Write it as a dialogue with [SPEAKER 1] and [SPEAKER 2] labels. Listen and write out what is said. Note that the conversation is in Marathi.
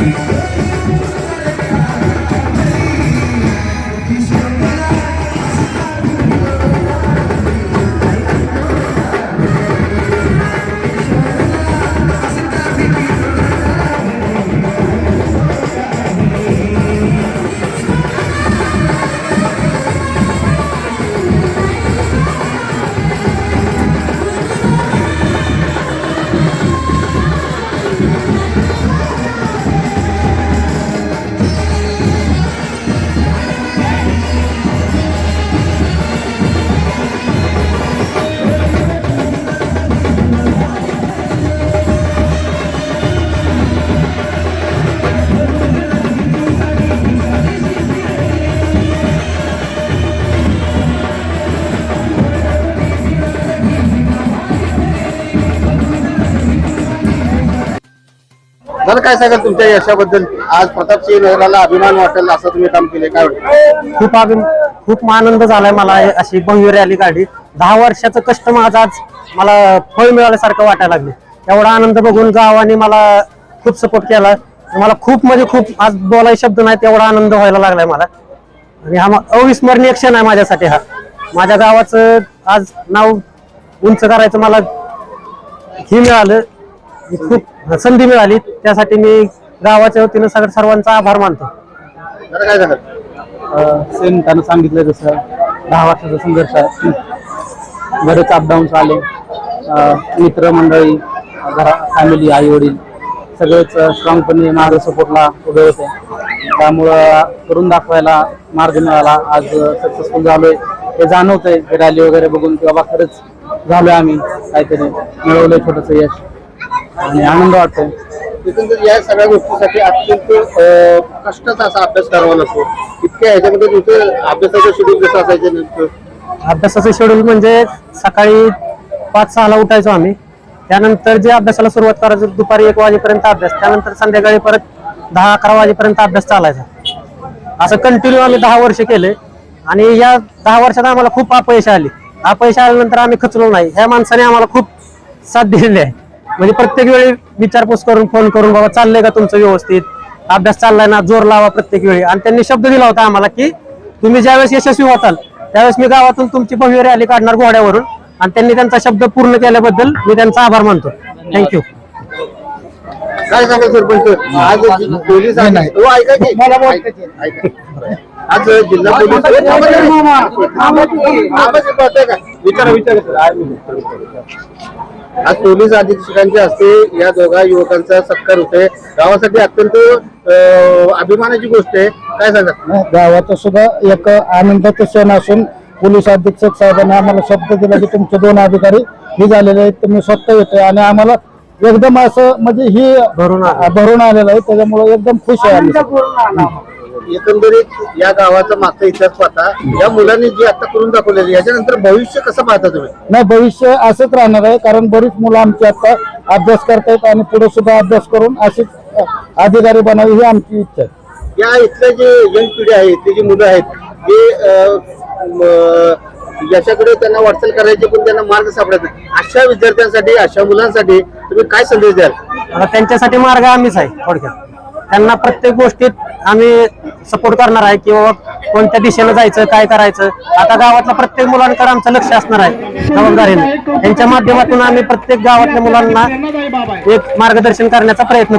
[SPEAKER 1] Thank you. मला काय सांगाल तुमच्या यशाबद्दल? आज प्रतापसिंह नगराला अभिमान वाटेल असं तुम्ही काम केले काय वाटतं?
[SPEAKER 2] खूप अभिम खूप आनंद झालाय मला अशी भव्य रॅली काढली. दहा वर्षाचं कष्ट माझं आज मला फळ मिळाल्यासारखं वाटायला लागले. एवढा आनंद बघून गावाने मला खूप सपोर्ट केला. मला खूप म्हणजे खूप आज बोलाय शब्द नाही तेवढा आनंद व्हायला लागलाय मला. आणि हा अविस्मरणीय क्षण आहे माझ्यासाठी हा. माझ्या गावाचं आज नाव उंच करायचं मला हे मिळालं. खूप संधी मिळाली. त्यासाठी मी गावाच्या वतीनं सगळ्या सर्वांचा आभार मानतो.
[SPEAKER 1] काय सांगाल
[SPEAKER 3] सेम त्यानं सांगितलं जसं दहा वर्षाचा संघर्ष आहे. बरेच अपडाऊन्स आले. अं, मित्रमंडळी घरा फॅमिली आई वडील सगळेच स्ट्रॉंगपणे माझ्या सपोर्टला उभे होते. त्यामुळं करून दाखवायला मार्ग मिळाला. आज सक्सेसफुल झालोय. हे जाणवतंय. रॅली वगैरे बघून की बाबा खरंच झालोय आम्ही काहीतरी. मिळवलंय छोटंसं यश. आणि आनंद
[SPEAKER 1] एकंदरीत या सगळ्या गोष्टीसाठी अत्यंत अं, कष्टाचा असा अभ्यास करावा लागतो. इतक्या ह्याच्यामध्ये तुमचं अभ्यासाचं शेड्यूल कसं असायचं नेमकं?
[SPEAKER 2] अभ्यासाचं शेड्यूल म्हणजे सकाळी पाच सहाला उठायचो आम्ही. त्यानंतर जे अभ्यासाला सुरुवात करायचो दुपारी एक वाजेपर्यंत अभ्यास. त्यानंतर संध्याकाळी परत दहा अकरा वाजेपर्यंत अभ्यास चालायचा. असं कंटिन्यू आम्ही दहा वर्ष केले. आणि या दहा वर्षात आम्हाला खूप अपयश आली. अपयश आल्यानंतर आम्ही खचलो नाही. ह्या माणसाने आम्हाला खूप साथ दिलेली आहे. म्हणजे प्रत्येक वेळी विचारपूस करून फोन करून बाबा चाललंय का तुमचं व्यवस्थित अभ्यास चाललाय ना जोर लावा प्रत्येक वेळी आणि त्यांनी शब्द दिला होता आम्हाला की तुम्ही ज्यावेळेस यशस्वी होताल त्यावेळेस मी गावातून तुमची भव्य रॅली काढणार घोड्यावरून आणि त्यांनी त्यांचा शब्द पूर्ण केल्याबद्दल मी त्यांचा आभार मानतो थँक्यू
[SPEAKER 1] काय सांगाल सरपंच आज पोलीस आहे हो, ऐका की. ऐका. ऐका. आज जिल्हा पोलीस आवाज येतो आता का? विचारा विचारा सर. आहे मी. आज पोलीस अधीक्षकांच्या हस्ते या दोघा युवकांचा सत्कार होतोय. गावासाठी अत्यंत अभिमानाची गोष्ट आहे. काय सांगा
[SPEAKER 3] गावाचा सुद्धा एक आनंदाचा क्षण असून पोलीस अधीक्षक साहेबांनी आम्हाला शब्द दिला की तुमचे दोन अधिकारी हे झालेले आहेत मी स्वतः येतोय. आणि आम्हाला एकदम असं म्हणजे ही
[SPEAKER 2] भरून.
[SPEAKER 3] भरून आलेलं आहे. त्याच्यामुळे एकदम खुश आहे आम्ही.
[SPEAKER 1] एकंदरीत या गावाचा मागचा इतिहास पाहता या मुलांनी जे आता करून दाखवलेले याच्यानंतर भविष्य कसं पाहता तुम्ही?
[SPEAKER 3] नाही भविष्य असंच राहणार आहे कारण बरीच मुलं आमची आता अभ्यास करतायत आणि पुढे सुद्धा अभ्यास करून अशीच अ, अधिकारी बनावी ही आमची इच्छा आहे.
[SPEAKER 1] या इथले जे यंग पिढी आहे ते जी मुलं आहेत ते अं, म, याच्याकडे त्यांना वाटचाल करायची पण त्यांना मार्ग सापडत नाही. अशा विद्यार्थ्यांसाठी अशा मुलांसाठी तुम्ही काय संदेश द्याल?
[SPEAKER 2] आता त्यांच्यासाठी मार्ग आम्हीच आहे थोडक्यात. त्यांना प्रत्येक गोष्टीत आम्ही सपोर्ट करणार आहे की बाबा कोणत्या दिशेनं जायचं काय करायचं. आता गावातल्या प्रत्येक मुलांकडे आमचं लक्ष असणार आहे जबाबदारीने. त्यांच्या माध्यमातून आम्ही प्रत्येक गावातल्या मुलांना एक मार्गदर्शन करण्याचा प्रयत्न